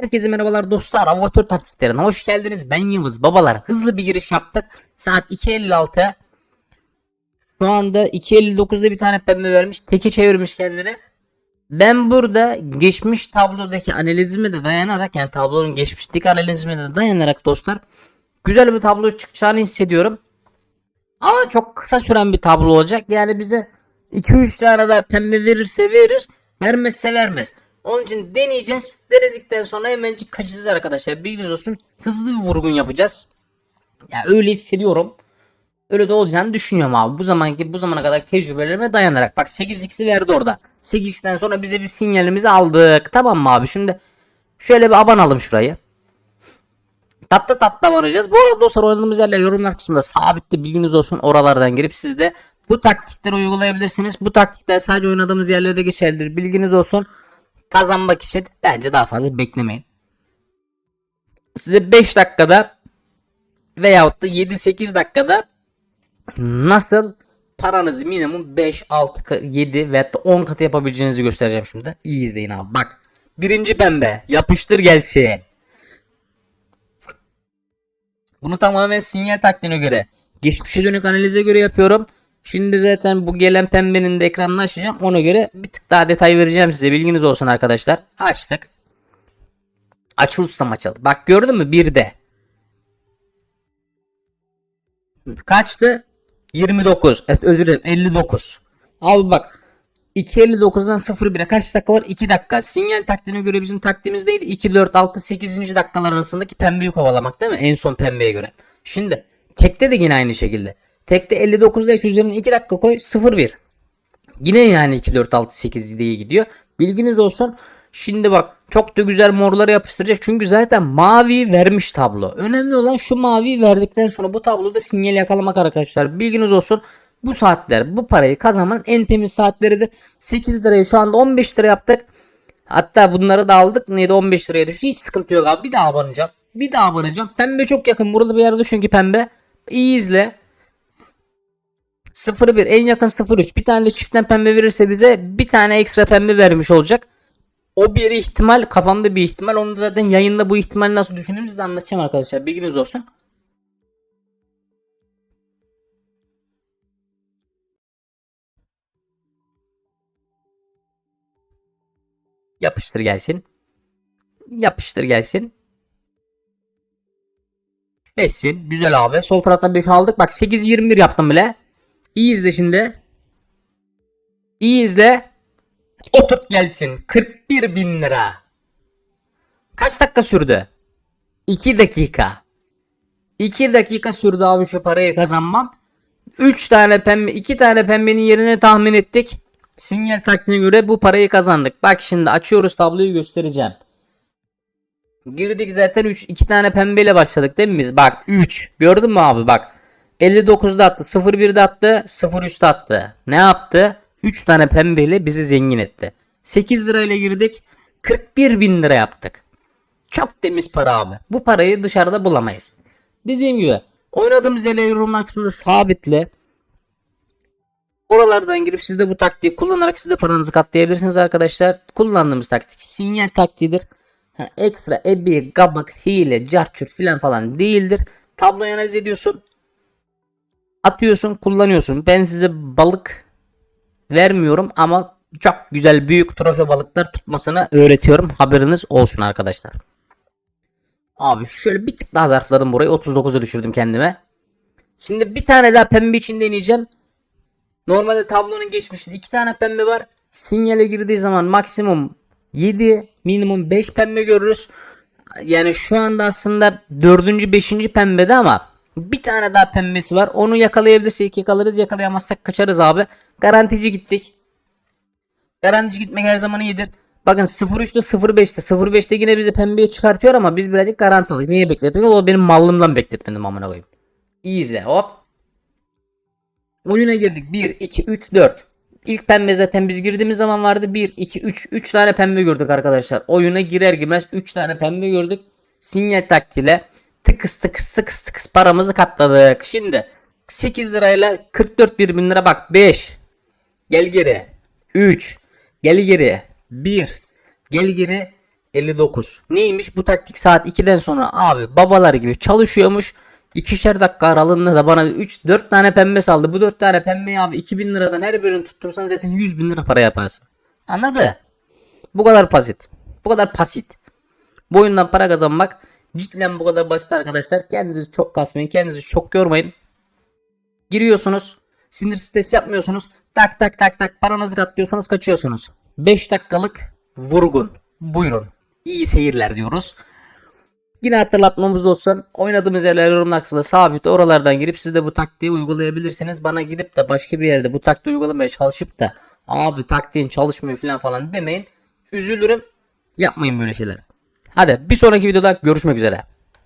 Herkese merhabalar dostlar. Avatör taktiklerine hoş geldiniz. Ben Yıldız. Babalar hızlı bir giriş yaptık. Saat 2.56. Şu anda 2.59'da bir tane pembe vermiş. Teki çevirmiş kendini. Ben burada geçmiş tablodaki analizime de dayanarak yani tablonun geçmişteki analizime de dayanarak dostlar güzel bir tablo çıkacağını hissediyorum. Ama çok kısa süren bir tablo olacak. Yani bize 2-3 tane daha pembe verirse verir. Vermezse vermez. Onun için deneyeceğiz. Denedikten sonra hemencik kaçacağız arkadaşlar. Bilginiz olsun. Hızlı bir vurgun yapacağız. Ya öyle hissediyorum. Öyle de olacağını düşünüyorum abi. Bu zamanki bu zamana kadar tecrübelerime dayanarak. Bak 8x'i verdi orada. 8x'ten sonra bize bir sinyalimizi aldık. Tamam mı abi? Şimdi şöyle bir abanalım şurayı. Tatlı tatlı abanacağız. Bu arada dostlar oynadığımız yerler yorumlar kısmında sabitli bilginiz olsun. Oralardan girip siz de bu taktikleri uygulayabilirsiniz. Bu taktikler sadece oynadığımız yerlerde geçerlidir. Bilginiz olsun. Kazanmak için bence daha fazla beklemeyin. Size 5 dakikada veyahut da 7-8 dakikada nasıl paranızı minimum 5, 6, 7 ve 10 katı yapabileceğinizi göstereceğim şimdi. İyi izleyin abi. Bak. Birinci pembe. Yapıştır gelsin. Bunu tamamen sinyal taktiğine göre, geçmişe dönük analize göre yapıyorum. Şimdi zaten bu gelen pembenin de ekranını açacağım. Ona göre bir tık daha detay vereceğim size. Bilginiz olsun arkadaşlar. Açtık. Açılırsam açıldı. Bak gördün mü? Bir de. Kaçtı? 29. Evet özür dilerim. 59. Al bak. 2.59'dan 0.1'e kaç dakika var? 2 dakika. Sinyal taktiğine göre bizim taktiğimiz neydi? 2, 4, 6, 8. dakikalar arasındaki pembeyi kovalamak değil mi? En son pembeye göre. Şimdi tekte de yine aynı şekilde. Tekte 59'da eş üzerine 2 dakika koy 0-1. Yine yani 2, 4, 6, 8 diye gidiyor. Bilginiz olsun. Şimdi bak çok da güzel morları yapıştıracak. Çünkü zaten mavi vermiş tablo. Önemli olan şu maviyi verdikten sonra bu tabloda sinyal yakalamak arkadaşlar. Bilginiz olsun. Bu saatler bu parayı kazanmanın en temiz saatleridir. 8 lirayı şu anda 15 lira yaptık. Hatta bunları da aldık. Neydi 15 liraya düştü. Hiç sıkıntı yok abi. Bir daha abanacağım. Bir daha abanacağım. Pembe çok yakın. Burada bir yerde çünkü pembe. İyi izle. 0-1 en yakın 0-3 bir tane de çiftten pembe verirse bize bir tane ekstra pembe vermiş olacak. O bir ihtimal kafamda bir ihtimal onu zaten yayında bu ihtimal nasıl düşündüğümü size anlatacağım arkadaşlar bilginiz olsun. Yapıştır gelsin. Yapıştır gelsin. 5'sin. Güzel abi. Sol taraftan 5 aldık. Bak 8-21 yaptım bile. İyi izle şimdi. İyi izle. Oturt gelsin. 41 bin lira. Kaç dakika sürdü? 2 dakika. 2 dakika sürdü abi şu parayı kazanmam. 3 tane pembe, 2 tane pembenin yerine tahmin ettik. Sinyal taktiğine göre bu parayı kazandık. Bak şimdi açıyoruz tabloyu göstereceğim. Girdik zaten 3 2 tane pembeyle başladık değil mi biz? Bak 3. Gördün mü abi bak. 59'da attı, 01'de attı, 03'te attı. Ne yaptı? 3 tane pembeyle bizi zengin etti. 8 lirayla girdik. 41 bin lira yaptık. Çok temiz para abi. Bu parayı dışarıda bulamayız. Dediğim gibi oynadığımız yerler yorumlar kısmında sabitle. Oralardan girip siz de bu taktiği kullanarak siz de paranızı katlayabilirsiniz arkadaşlar. Kullandığımız taktik sinyal taktiğidir. Ha, ekstra ebi, gabak, hile, carçurt filan falan değildir. Tabloyu analiz ediyorsun. Atıyorsun, kullanıyorsun. Ben size balık vermiyorum ama çok güzel büyük trofe balıklar tutmasını öğretiyorum. Haberiniz olsun arkadaşlar. Abi şöyle bir tık daha zarfladım burayı. 39'a düşürdüm kendime. Şimdi bir tane daha pembe için deneyeceğim. Normalde tablonun geçmişinde iki tane pembe var. Sinyale girdiği zaman maksimum 7 minimum 5 pembe görürüz. Yani şu anda aslında 4. 5. pembede ama bir tane daha pembesi var. Onu yakalayabilirsek yakalarız. Yakalayamazsak kaçarız abi. Garantici gittik. Garantici gitmek her zaman iyidir. Bakın 03'te 05'te 05'te yine bizi pembeye çıkartıyor ama biz birazcık garanti aldık. Niye bekletmek? O benim mallımdan bekletmedim amına koyayım. İyi izle hop. Oyuna girdik. 1, 2, 3, 4. İlk pembe zaten biz girdiğimiz zaman vardı. 1, 2, 3. 3 tane pembe gördük arkadaşlar. Oyuna girer girmez 3 tane pembe gördük. Sinyal taktiğiyle tıkıs tıkıs tıkıs tıkıs paramızı katladık. Şimdi 8 lirayla 44 bir bin lira bak 5. Gel geri. 3. Gel geri. 1. Gel geri. 59. Neymiş bu taktik saat 2'den sonra abi babalar gibi çalışıyormuş. İkişer dakika aralığında da bana 3 4 tane pembe saldı. Bu 4 tane pembeyi abi 2000 liradan her birini tuttursan zaten 100 bin lira para yaparsın. Anladı? Bu kadar basit. Bu kadar basit. Bu oyundan para kazanmak cidden bu kadar basit arkadaşlar. Kendinizi çok kasmayın. Kendinizi çok yormayın. Giriyorsunuz. Sinir stres yapmıyorsunuz. Tak tak tak tak paranızı katlıyorsunuz kaçıyorsunuz. 5 dakikalık vurgun. Buyurun. İyi seyirler diyoruz. Yine hatırlatmamız olsun. Oynadığımız yerler yorumlar kısmında sabit. Oralardan girip siz de bu taktiği uygulayabilirsiniz. Bana gidip de başka bir yerde bu taktiği uygulamaya çalışıp da abi taktiğin çalışmıyor falan falan demeyin. Üzülürüm. Yapmayın böyle şeyler. Hadi bir sonraki videoda görüşmek üzere.